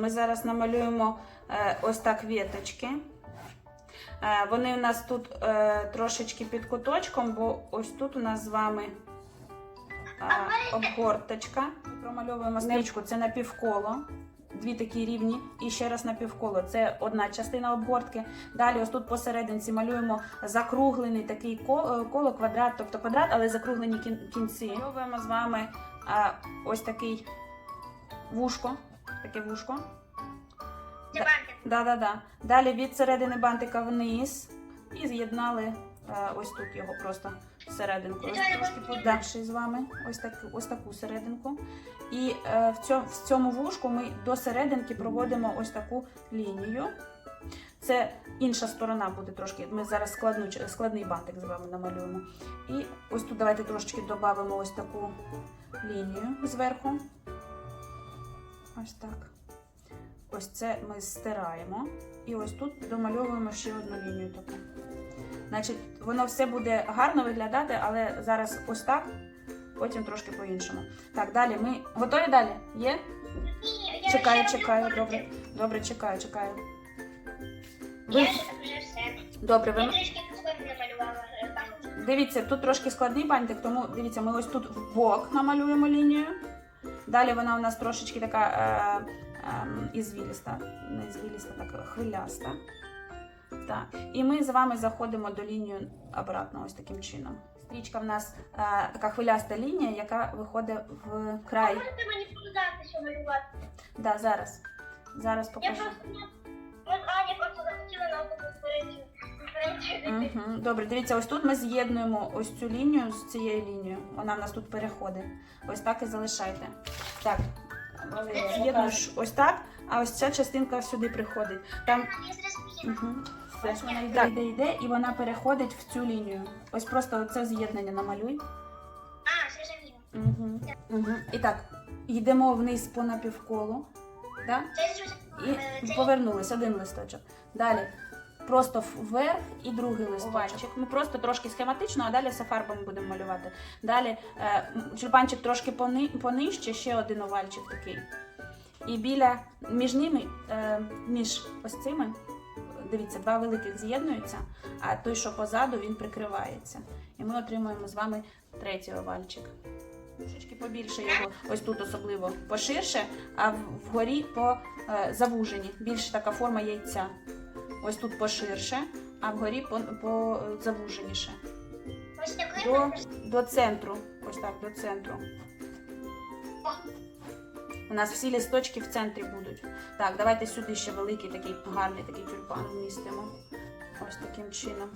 ми зараз намалюємо е, ось так віточки. Е, Вони у нас тут е, трошечки під куточком, бо ось тут у нас з вами обгорточка. Промальовуємо стрічку, це напівколо. Дві такі рівні, і ще раз напівколо. Це одна частина обгортки. Далі, ось тут посерединці малюємо закруглений такий коло, квадрат, тобто квадрат, але закруглені кінці. Малюємо з вами ось такий вушко. Таке вушко. Це Да. бантик. Да, да, да. Далі від середини бантика вниз і з'єднали е, ось тут його просто серединку. Ось трошки подальше з вами. Ось таку, ось таку серединку. І е, в, цьому, в цьому вушку ми до серединки проводимо ось таку лінію. Це інша сторона буде трошки. Ми зараз складну, складний бантик з вами намалюємо. І ось тут давайте трошечки додамо ось таку лінію зверху. Ось так. Ось це ми стираємо. І ось тут домальовуємо ще одну лінію таку. Значить, воно все буде гарно виглядати, але зараз ось так, потім трошки по-іншому. Так, далі ми готові далі? Є? Ні, я Чекаю, чекаю, добре. Добре, чекаю, чекаю. Ви... ще вже все. Добре, Я трішки намалювала е, дивіться, тут трошки складний бантик, тому дивіться, ми ось тут в бок намалюємо лінію. Далі вона у нас трошечки така е, е, ізвіліста, не ізвіліста, так хвиляста. Так. І ми з вами заходимо до лінії обратно, ось таким чином. Стрічка в нас е, така хвиляста лінія, яка виходить в край. Можете мені показати, що малювати? Да, зараз. Зараз Я просто. Аня просто захотіла на конференцію. Угу. Добре, дивіться, ось тут ми з'єднуємо ось цю лінію з цією лінією. Вона в нас тут переходить. Ось так і залишайте. Так, з'єднуєш ось так, а ось ця частинка сюди приходить. Там угу. Ось вона йде, йде, йде, і вона переходить в цю лінію. Ось просто це з'єднання намалюй. А, зрозуміло. Угу. Угу. І так, йдемо вниз по напівколу. Да? Зрозуміло. Е, І повернулись один листочок. Далі просто вверх і другий листочок. Ми просто трошки схематично, а далі все фарбами будемо малювати. Далі е, тюльпанчик трошки пони, понижче, ще один овальчик такий. І біля між ними, е, між ось цими, дивіться, два великих з'єднуються, а той, що позаду, він прикривається. І ми отримуємо з вами третій овальчик. Трошечки побільше його, ось тут особливо поширше, а вгорі по е, завужені. Більш така форма яйця. Ось тут поширше, а вгорі по, по е, завуженіше. Ось До, до центру. Ось так, до центру. У нас всі лісточки в центрі будуть. Так, давайте сюди ще великий такий гарний такий тюльпан вмістимо. Ось таким чином.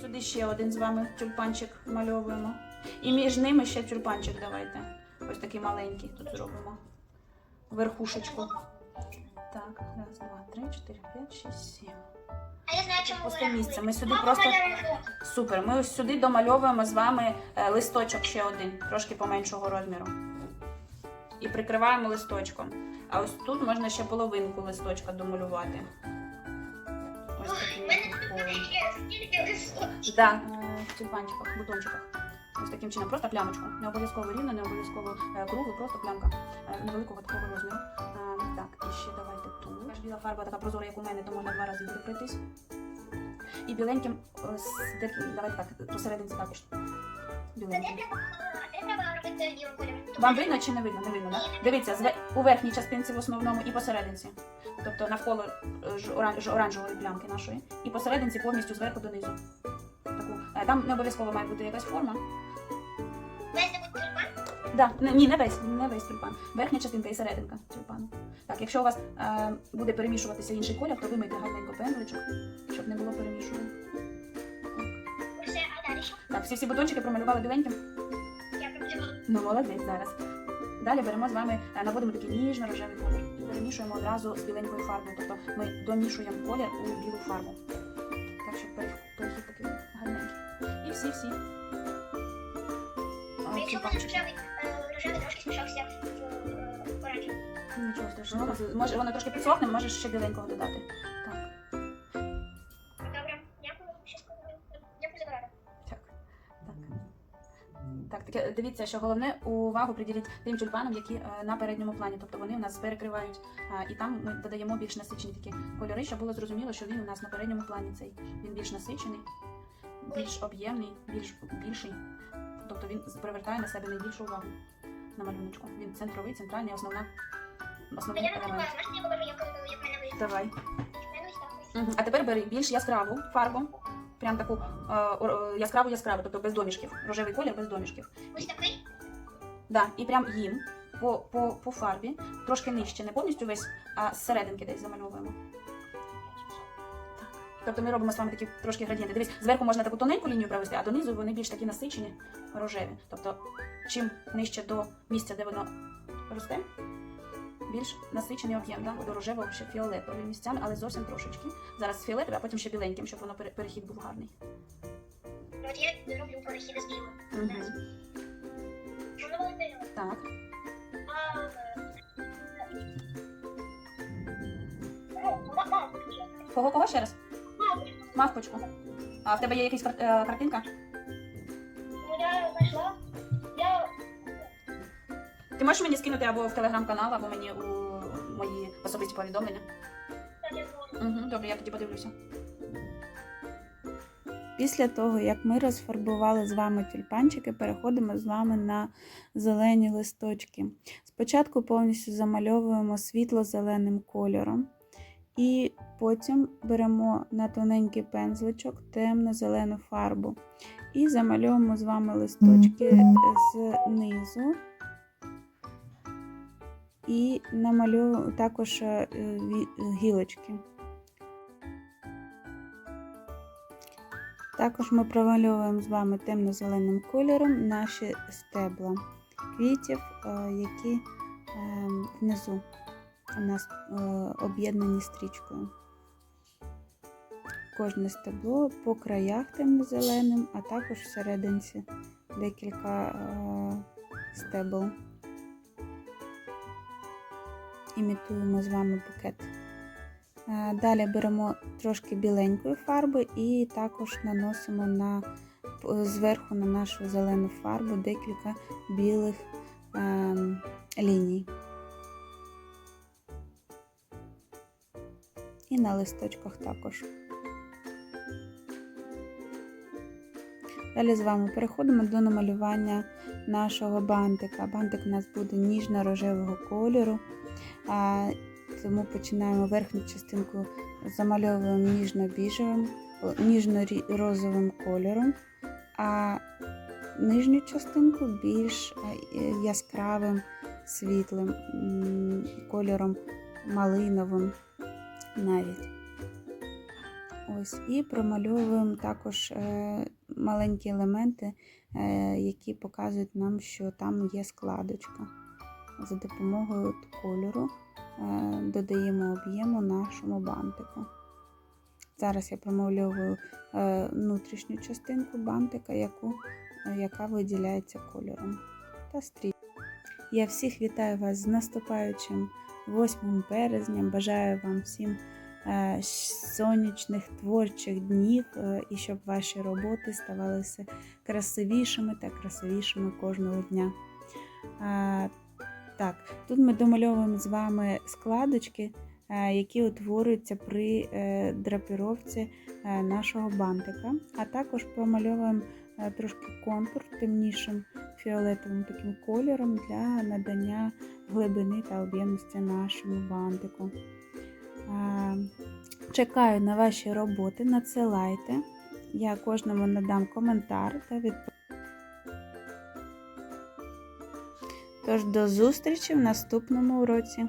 Сюди ще один з вами тюльпанчик вмальовуємо. І між ними ще тюльпанчик давайте. Ось такий маленький тут зробимо. Верхушечку. Так, раз, два, три, чотири, п'ять, шість, сім. А я знаю, чому Пусте місце. Ми сюди просто-. Супер. Ми ось сюди домальовуємо з вами е, листочок ще один, трошки поменшого розміру. І прикриваємо листочком. А ось тут можна ще половинку листочка домалювати. Ось листочків. Да, е, в тюльпанчиках, бутончиках. Ось таким чином, просто плямочку. Не обов'язково рівно, не обов'язково е, круглу, просто плямка невеликого такого розміру. Так, ще давайте тут. Біла фарба така прозора, як у мене, то можна два рази буде. І біленьким, е, давайте так, посерединці також. Біленьким. Вам видно чи не видно? Не видно, да? Дивіться, у верхній частинці в основному і посерединці. Тобто навколо е, оранжевої плямки нашої. І посерединці повністю зверху донизу. Таку. Е, Там не обов'язково має бути якась форма. Да, не- ні, не весь, не весь тюльпан. Верхня частинка і серединка тюльпану. Так, якщо у вас е, буде перемішуватися інший колір, то вимийте гарненько пензличок, щоб не було перемішування. Все, а далі що? Так, всі всі бутончики промалювали біленьким. Я працювала. Ну, молодець зараз. Далі беремо з вами, е, наводимо такий ніжно-рожевий колір і перемішуємо одразу з біленькою фарбою. Тобто ми домішуємо колір у білу фарбу. Так, щоб перех- перехід такий гарненький. І всі-всі. Якщо буде рожевий, рожевий трошки смішався в оранжевий. Нічого страшного. Може, воно трошки підсохне, можеш ще біленького додати. Так, Добре, дякую. Щас, Дякую за пораду. так. Так, так таке, дивіться. Дивіться, що головне увагу приділіть тим тюльпанам, які е, на передньому плані, тобто вони у нас перекривають, е, і там ми додаємо більш насичені такі кольори, щоб було зрозуміло, що він у нас на передньому плані цей. Він більш насичений, більш об'ємний, більш більший. Тобто він привертає на себе найбільшу увагу на малюночку. Він центровий, центральний, основна, основний я не елемент. знаю, можна я покажу, як, як в мене вийшло? Давай. В мене ось так ось. Мгм. А тепер бери більш яскраву фарбу, прям таку е, о- яскраву яскраву, тобто без домішків. Рожевий колір без домішків. Ось такий? Да, і прям їм по, по, по фарбі, трошки нижче, не повністю весь, а зсерединки десь замальовуємо. Тобто ми робимо з вами такі трошки градієнти. Дивись, зверху можна таку тоненьку лінію провести, а донизу вони більш такі насичені, рожеві. Тобто, чим нижче до місця, де воно росте, більш насичений об'єм, да? до рожевого ще фіолетовим місцями, але зовсім трошечки. Зараз фіолетовий, а потім ще біленьким, щоб воно перехід був гарний. От я роблю перехід з білим. Угу. Так. А, е, ну, да, да, включила. Кого кого ще раз? Мавпочку. А в тебе є якась кар- е, картинка? Ну, я знайшла. Я Ти можеш мені скинути або в телеграм-канал, або мені у мої особисті повідомлення? так, я зможу. Угу, добре, я тоді подивлюся. Після того, як ми розфарбували з вами тюльпанчики, переходимо з вами на зелені листочки. Спочатку повністю замальовуємо світло-зеленим кольором, і потім беремо на тоненький пензличок темно-зелену фарбу і замальовуємо з вами листочки знизу. І намальовуємо також е, гілочки. Також ми промальовуємо з вами темно-зеленим кольором наші стебла квітів, е, які е, внизу у нас е, об'єднані стрічкою. Кожне стебло по краях темно-зеленим, а також всерединці декілька е, стебл. Імітуємо з вами букет. Е, Далі беремо трошки біленької фарби і також наносимо на, зверху на нашу зелену фарбу декілька білих ем, ліній. І на листочках також. Далі з вами переходимо до намалювання нашого бантика. Бантик у нас буде ніжно-рожевого кольору. Тому починаємо верхню частинку замальовуємо ніжно-біжевим, ніжно-розовим кольором, а нижню частинку більш яскравим, світлим кольором малиновим навіть. Ось, і промальовуємо також е, маленькі елементи, е, які показують нам, що там є складочка. За допомогою кольору е, додаємо об'єму нашому бантику. Зараз я промальовую внутрішню частинку бантика, яку, яка виділяється кольором та стрій. Я всіх вітаю вас з наступаючим 8 березням. Бажаю вам всім е, сонячних творчих днів е, і щоб ваші роботи ставали все красивішими та красивішими кожного дня. Е, так, тут ми домальовуємо з вами складочки, які утворюються при драпіровці нашого бантика, а також промальовуємо трошки контур темнішим фіолетовим таким кольором для надання глибини та об'ємності нашому бантику. Е, Чекаю на ваші роботи, надсилайте. Я кожному надам коментар та відповідь. Тож до зустрічі в наступному уроці.